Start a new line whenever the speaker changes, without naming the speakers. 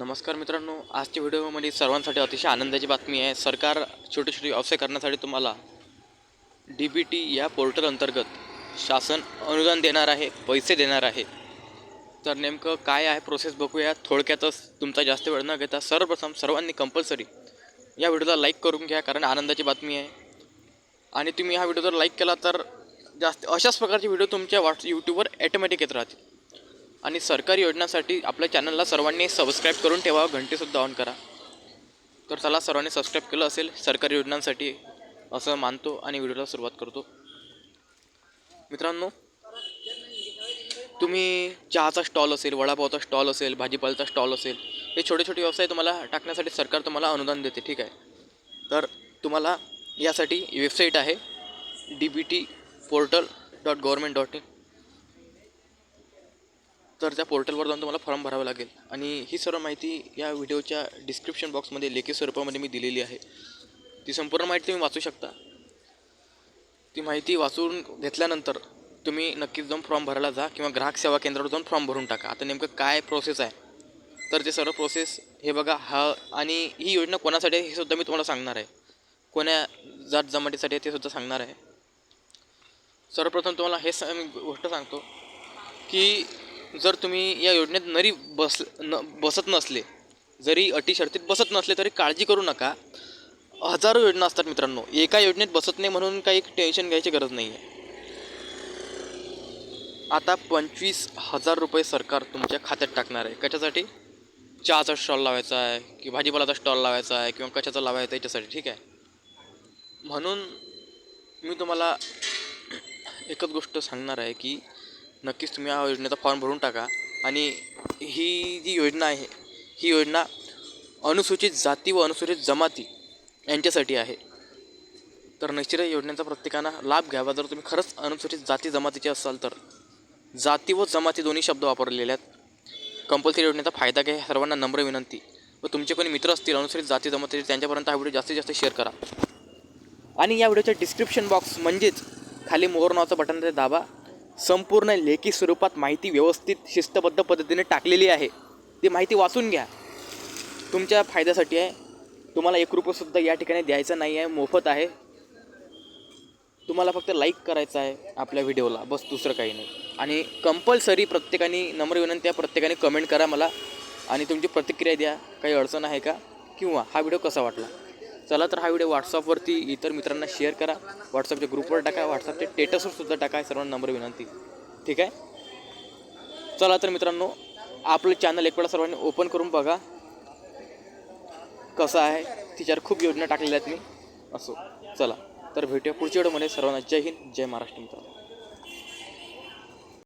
नमस्कार मित्रांनो आजच्या व्हिडिओमध्ये सर्वांसाठी अतिशय आनंदाची बातमी आहे. सरकार छोटे छोटे व्यवसाय करण्यासाठी तुम्हाला डी बी टी या पोर्टल अंतर्गत शासन अनुदान देणार आहे पैसे देणार आहे. तर नेमकं काय आहे प्रोसेस बघूया. थोडक्यातच तुमचा जास्त वेळ न घेता सर्वप्रथम सर्वांनी कंपल्सरी या व्हिडिओला लाईक करून घ्या कारण आनंदाची बातमी आहे. आणि तुम्ही हा व्हिडिओ जर लाईक केला तर जास्त अशाच प्रकारचे व्हिडिओ तुमच्या व्हॉट्स यूट्यूबवर ॲटोमॅटिक येत राहतील. आणि सरकारी योजनांसाठी आपल्या चॅनलला सर्वांनी सबस्क्राईब करून ठेवा घंटीसुद्धा ऑन करा. तर चला सर्वांनी सबस्क्राईब केलं असेल सरकारी योजनांसाठी असं मानतो आणि व्हिडिओला सुरुवात करतो. मित्रांनो तुम्ही चहाचा स्टॉल असेल वडापावचा स्टॉल असेल भाजीपाल्याचा स्टॉल असेल हे छोटे छोटे व्यवसाय तुम्हाला टाकण्यासाठी सरकार तुम्हाला अनुदान देते ठीक आहे? तर तुम्हाला यासाठी वेबसाईट आहे D B T portal dot government dot in तर त्या पोर्टलवर जाऊन तुम्हाला फॉर्म भरावा लागेल. आणि ही सर्व माहिती या व्हिडिओच्या डिस्क्रिप्शन बॉक्समध्ये लेखी स्वरूपामध्ये मी दिलेली आहे. ती संपूर्ण माहिती तुम्ही वाचू शकता. ती माहिती वाचून घेतल्यानंतर तुम्ही नक्कीच जाऊन फॉर्म भरायला जा किंवा ग्राहक सेवा केंद्रावर जाऊन फॉर्म भरून टाका. आता नेमकं काय प्रोसेस आहे? तर ते सर्व प्रोसेस हे बघा हा आणि ही योजना कोणासाठी आहे हे सुद्धा मी तुम्हाला सांगणार आहे. कोण्या जात जमातीसाठी आहे ते सुद्धा सांगणार आहे. सर्वप्रथम तुम्हाला हे स मी गोष्ट सांगतो की जर तुम्ही या योजनेत नरी बस न बसत नसले जरी अटी शर्तीत बसत नसले तरी काळजी करू नका. हजारो योजना असतात मित्रांनो. एका योजनेत बसत नाही म्हणून काही टेन्शन घ्यायची गरज नाही आहे आता पंचवीस हजार रुपये सरकार तुमच्या खात्यात टाकणार आहे. कशासाठी? चहाचा स्टॉल लावायचा आहे की भाजीपालाचा स्टॉल लावायचा आहे किंवा कशाचा लावायचा आहे याच्यासाठी ठीक आहे? म्हणून मी तुम्हाला एकच गोष्ट सांगणार आहे की नक्कीच तुम्ही या योजनेचा फॉर्म भरून टाका. आणि ही जी योजना आहे ही योजना अनुसूचित जाती व अनुसूचित जमाती यांच्यासाठी आहे. तर निश्चित योजनेचा प्रत्येकानं लाभ घ्यावा. जर तुम्ही खरंच अनुसूचित जाती जमातीचे असाल तर. जाती व जमाती दोन्ही शब्द वापरलेले आहेत. कंपल्सरी योजनेचा फायदा घ्या सर्वांना नम्र विनंती. व तुमचे कोणी मित्र असतील अनुसूचित जाती जमातीचे त्यांच्यापर्यंत हा व्हिडिओ जास्तीत जास्त शेअर करा. आणि या व्हिडिओच्या डिस्क्रिप्शन बॉक्स म्हणजेच खाली मोहर नावाचं बटन ते दाबा. संपूर्ण लेखी स्वरूपात माहिती व्यवस्थित शिस्तबद्ध पद्धतीने टाकलेली आहे. ती माहिती वाचून घ्या. तुमच्या फायद्यासाठी आहे. तुम्हाला एक रुपयेसुद्धा या ठिकाणी द्यायचं नाही आहे. मोफत आहे. तुम्हाला फक्त लाईक करायचं आहे आपल्या व्हिडिओला बस दुसरं काही नाही. आणि कंपल्सरी प्रत्येकाने नम्र विनंती आहे. प्रत्येकाने कमेंट करा मला. आणि तुमची प्रतिक्रिया द्या. काही अडचण आहे का? किंवा हा व्हिडिओ कसा वाटला? चला तर हा व्हिडिओ व्हॉट्सअपवरती इतर मित्रांना शेअर करा. व्हॉट्सअपच्या ग्रुपवर टाका. व्हॉट्सअपच्या स्टेटसवर सुद्धा टाका. सर्वांना नंबर विनंती. ठीक आहे? चला तर मित्रांनो आपलं चॅनल एक वेळा सर्वांनी ओपन करून बघा. कसं आहे? तिच्यावर खूप योजना टाकलेल्या आहेत मी. असो. चला. तर भेटूया पुढच्या व्हिडिओमध्ये. सर्वांना जय हिंद जय महाराष्ट्र मित्रांनो.